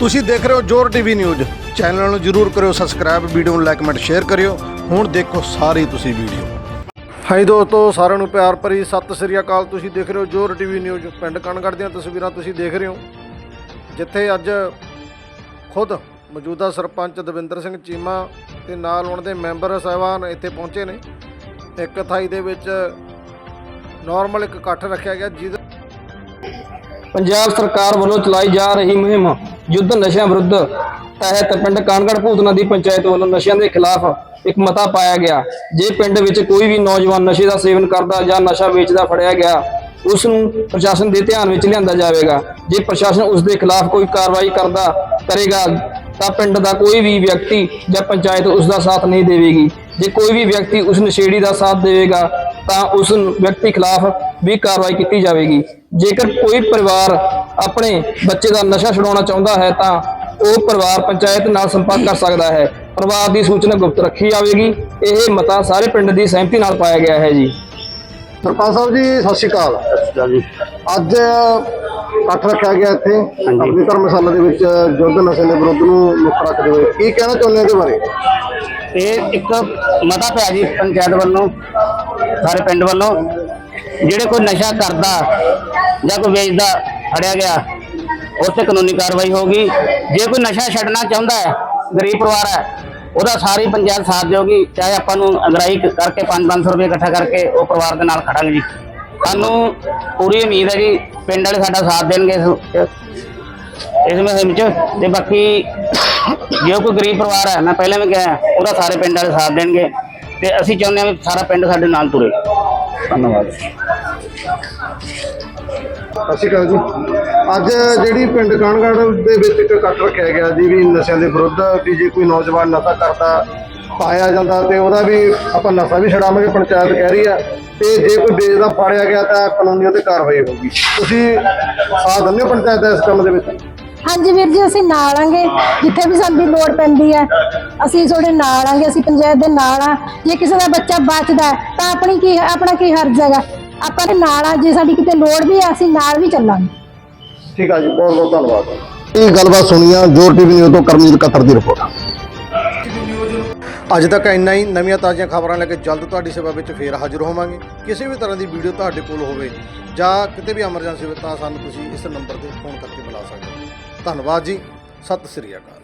ਤੁਸੀਂ ਦੇਖ ਰਹੇ ਹੋ ਜੋਰ ਟੀਵੀ ਨਿਊਜ਼। ਚੈਨਲ ਨੂੰ ਜਰੂਰ ਕਰਿਓ ਸਬਸਕ੍ਰਾਈਬ ਵੀਡੀਓ ਨੂੰ ਲਾਈਕ ਕਮੈਂਟ ਸ਼ੇਅਰ ਕਰਿਓ। ਹੁਣ ਦੇਖੋ ਸਾਰੀ ਤੁਸੀਂ ਵੀਡੀਓ ਹਾਈ ਦੋਸਤੋ, ਸਾਰਿਆਂ ਨੂੰ ਪਿਆਰ ਭਰੀ ਸਤਿ ਸ੍ਰੀ ਅਕਾਲ। ਤੁਸੀਂ ਦੇਖ ਰਹੇ ਹੋ ਜੋਰ ਟੀਵੀ ਨਿਊਜ਼। ਪਿੰਡ ਕਣਗੜ ਦੀਆਂ ਤਸਵੀਰਾਂ ਤੁਸੀਂ ਦੇਖ ਰਹੇ ਹੋ। ਜਿੱਥੇ ਅੱਜ ਖੁਦ ਮੌਜੂਦਾ ਸਰਪੰਚ ਦਵਿੰਦਰ ਸਿੰਘ ਚੀਮਾ ਤੇ ਨਾਲ ਉਹਨਾਂ ਦੇ ਮੈਂਬਰ ਸਾਹਿਬਾਨ ਇੱਥੇ ਪਹੁੰਚੇ ਨੇ। ਇੱਕ ਥਾਈ ਦੇ ਵਿੱਚ ਨਾਰਮਲ ਇੱਕ ਇਕੱਠ ਰੱਖਿਆ ਗਿਆ, ਜਿਹਦੇ ਪੰਜਾਬ ਸਰਕਾਰ ਵੱਲੋਂ ਚਲਾਈ ਜਾ ਰਹੀ ਮੁਹਿੰਮ ਯੁੱਧ ਨਸ਼ਿਆਂ ਵਿਰੁੱਧ ਤਹਿਤ ਪਿੰਡ ਕਾਨਗੜ ਭੂਤਨਾ ਦੀ ਪੰਚਾਇਤ ਵੱਲੋਂ ਨਸ਼ਿਆਂ ਦੇ ਖਿਲਾਫ ਇੱਕ ਮਤਾ ਪਾਇਆ ਗਿਆ। ਜੇ ਪਿੰਡ ਵਿੱਚ ਕੋਈ ਵੀ ਨੌਜਵਾਨ ਨਸ਼ੇ ਦਾ ਸੇਵਨ ਕਰਦਾ ਜਾਂ ਨਸ਼ਾ ਵੇਚਦਾ ਫੜਿਆ ਗਿਆ, ਉਸ ਨੂੰ ਪ੍ਰਸ਼ਾਸਨ ਦੇ ਧਿਆਨ ਵਿੱਚ ਲਿਆਂਦਾ ਜਾਵੇਗਾ। ਜੇ ਪ੍ਰਸ਼ਾਸਨ ਉਸ ਦੇ ਖਿਲਾਫ ਕੋਈ ਕਾਰਵਾਈ ਕਰਦਾ ਕਰੇਗਾ, ਤਾਂ ਪਿੰਡ ਦਾ ਕੋਈ ਵੀ ਵਿਅਕਤੀ ਜਾਂ ਪੰਚਾਇਤ ਉਸ ਦਾ ਸਾਥ ਨਹੀਂ ਦੇਵੇਗੀ। ਜੇ ਕੋਈ ਵੀ ਵਿਅਕਤੀ ਉਸ ਨਸ਼ੇੜੀ ਦਾ ਸਾਥ ਦੇਵੇਗਾ, ਤਾਂ ਉਸ ਵਿਅਕਤੀ ਖਿਲਾਫ ਵੀ ਕਾਰਵਾਈ ਕੀਤੀ ਜਾਵੇਗੀ। ਜੇਕਰ ਕੋਈ ਪਰਿਵਾਰ ਆਪਣੇ ਬੱਚੇ ਦਾ ਨਸ਼ਾ ਛੁਡਾਉਣਾ ਚਾਹੁੰਦਾ ਹੈ ਤਾਂ ਉਹ ਪਰਿਵਾਰ ਪੰਚਾਇਤ ਨਾਲ ਸੰਪਰਕ ਕਰ ਸਕਦਾ ਹੈ। ਪਰਿਵਾਰ ਦੀ ਸੂਚਨਾ ਗੁਪਤ ਰੱਖੀ ਜਾਵੇਗੀ। ਇਹ ਮਤਾ ਸਾਰੇ ਪਿੰਡ ਦੀ ਸਹਿਮਤੀ ਨਾਲ ਪਾਇਆ ਗਿਆ ਹੈ ਜੀ। ਸਰਪੰਚ ਸਾਹਿਬ ਜੀ ਸਤਿ ਸ਼੍ਰੀ ਅਕਾਲ। ਜੀ ਅੱਜ ਇਕੱਠ ਰੱਖਿਆ ਗਿਆ ਇੱਥੇ ਆਪਣੀ ਧਰਮਸ਼ਾਲਾ ਦੇ ਵਿੱਚ ਯੁੱਧ ਨਸ਼ੇ ਦੇ ਵਿਰੁੱਧ ਨੂੰ ਮੁੱਖ ਰੱਖਦੇ ਹੋਏ। ਕੀ ਕਹਿਣਾ ਚਾਹੁੰਦੇ ਹੋ ਇਹਦੇ ਬਾਰੇ? ਇਹ ਇੱਕ ਮਤਾ ਪਿਆ ਜੀ ਪੰਚਾਇਤ ਵੱਲੋਂ ਸਾਰੇ ਪਿੰਡ ਵੱਲੋਂ। ਜਿਹੜੇ ਕੋਈ ਨਸ਼ਾ ਕਰਦਾ ਜਾਂ ਕੋਈ ਵੇਚਦਾ, ਫੜਿਆ ਗਿਆ ਉਸ ਤੇ ਕਾਨੂੰਨੀ ਕਾਰਵਾਈ ਹੋਗੀ ਜੇ ਕੋਈ ਨਸ਼ਾ ਛੱਡਣਾ ਚਾਹੁੰਦਾ ਹੈ, ਗਰੀਬ ਪਰਿਵਾਰ ਹੈ, ਉਹਦਾ ਸਾਰੀ ਪੰਚਾਇਤ ਸਾਥ ਦੇਊਗੀ ਚਾਹੇ ਆਪਾਂ ਨੂੰ ਅਗਰਾਈ ਕਰਕੇ 5-500 ਰੁਪਏ ਇਕੱਠਾ ਕਰਕੇ ਉਹ ਪਰਿਵਾਰ ਦੇ ਨਾਲ ਖੜਾਂਗੇ ਜੀ। ਸਾਨੂੰ ਪੂਰੀ ਉਮੀਦ ਹੈ ਜੀ, ਪਿੰਡ ਵਾਲੇ ਸਾਡਾ ਸਾਥ ਦੇਣਗੇ ਇਸ ਇਸ ਮੁਹਿੰਮ ਚ। ਤੇ ਬਾਕੀ ਜੇ ਕੋਈ ਗਰੀਬ ਪਰਿਵਾਰ ਹੈ, ਮੈਂ ਪਹਿਲਾਂ ਵੀ ਕਿਹਾ ਉਹਦਾ ਸਾਰੇ ਪਿੰਡ ਵਾਲੇ ਸਾਥ ਦੇਣਗੇ। ਤੇ ਅਸੀਂ ਚਾਹੁੰਦੇ ਹਾਂ ਵੀ ਸਾਰਾ ਪਿੰਡ ਸਾਡੇ ਨਾਲ ਤੁਰੇ। ਧੰਨਵਾਦ। ਸਤਿ ਸ਼੍ਰੀ ਅਕਾਲ ਜੀ। ਅੱਜ ਜਿਹੜੀ ਪਿੰਡ ਕਾਨਗੜ ਦੇ ਵਿੱਚ ਇੱਕ ਇਕੱਠ ਰੱਖਿਆ ਗਿਆ ਜੀ ਵੀ ਨਸ਼ਿਆਂ ਦੇ ਵਿਰੁੱਧ ਵੀ ਜੇ ਕੋਈ ਨੌਜਵਾਨ ਨਸ਼ਾ ਕਰਦਾ ਪਾਇਆ ਜਾਂਦਾ ਤੇ ਉਹਦਾ ਵੀ ਆਪਾਂ ਨਸ਼ਾ ਵੀ ਛਡਾਵਾਂਗੇ ਪੰਚਾਇਤ ਕਹਿ ਰਹੀ ਆ। ਤੇ ਜੇ ਕੋਈ ਵੇਚਦਾ ਫੜਿਆ ਗਿਆ ਤਾਂ ਕਾਨੂੰਨੀ ਉਹਤੇ ਕਾਰਵਾਈ ਹੋਊਗੀ। ਤੁਸੀਂ ਸਾਥ ਦਿੰਦੇ ਹੋ ਪੰਚਾਇਤ ਦਾ ਇਸ ਕੰਮ ਦੇ ਵਿੱਚ? ਹਾਂਜੀ ਵੀਰ ਜੀ ਅਸੀਂ ਨਾਲ ਆਂਗੇ। ਜਿੱਥੇ ਵੀ ਸਾਡੀ ਲੋੜ ਪੈਂਦੀ ਹੈ ਅਸੀਂ ਤੁਹਾਡੇ ਨਾਲ ਆਂਗੇ ਅਸੀਂ ਪੰਚਾਇਤ ਦੇ ਨਾਲ ਆ। ਜੇ ਕਿਸੇ ਦਾ ਬੱਚਾ ਬਚਦਾ ਹੈ, ਤਾਂ ਆਪਣੀ ਕੀ ਆਪਣਾ ਕੀ ਹਰਜ਼ ਹੈਗਾ? ਆਪਾਂ ਦੇ ਨਾਲ ਆ ਜੇ ਸਾਡੀ ਕਿਤੇ ਲੋੜ ਵੀ ਹੈ ਅਸੀਂ ਨਾਲ ਵੀ ਚੱਲਾਂਗੇ। ਠੀਕ ਆ ਜੀ ਬਹੁਤ ਬਹੁਤ ਧੰਨਵਾਦ। ਇਹ ਗੱਲਬਾਤ ਸੁਣੀਆਂ ਜੋਰ ਟੀਵੀ ਨਿਊਜ਼ ਤੋਂ ਕਰਮਜੀਤ ਕਤਰ ਦੀ ਰਿਪੋਰਟ। ਅੱਜ ਤੱਕ ਇੰਨਾ ਹੀ ਨਵੀਆਂ ਤਾਜ਼ੀਆਂ ਖਬਰਾਂ ਲੈ ਕੇ ਜਲਦ ਤੁਹਾਡੀ ਸੇਵਾ ਵਿੱਚ ਫੇਰ ਹਾਜ਼ਰ ਹੋਵਾਂਗੇ। ਕਿਸੇ ਵੀ ਤਰ੍ਹਾਂ ਦੀ ਵੀਡੀਓ ਤੁਹਾਡੇ ਕੋਲ ਹੋਵੇ ਜਾਂ ਕਿਤੇ ਵੀ ਐਮਰਜੈਂਸੀ ਹੋਵੇ ਤਾਂ ਸਾਨੂੰ ਤੁਸੀਂ ਇਸ ਨੰਬਰ ਤੇ ਫੋਨ ਕਰਕੇ ਬੁਲਾ ਸਕਦੇ ਹੋ। ਧੰਨਵਾਦ ਜੀ ਸਤਿ ਸ੍ਰੀ ਅਕਾਲ।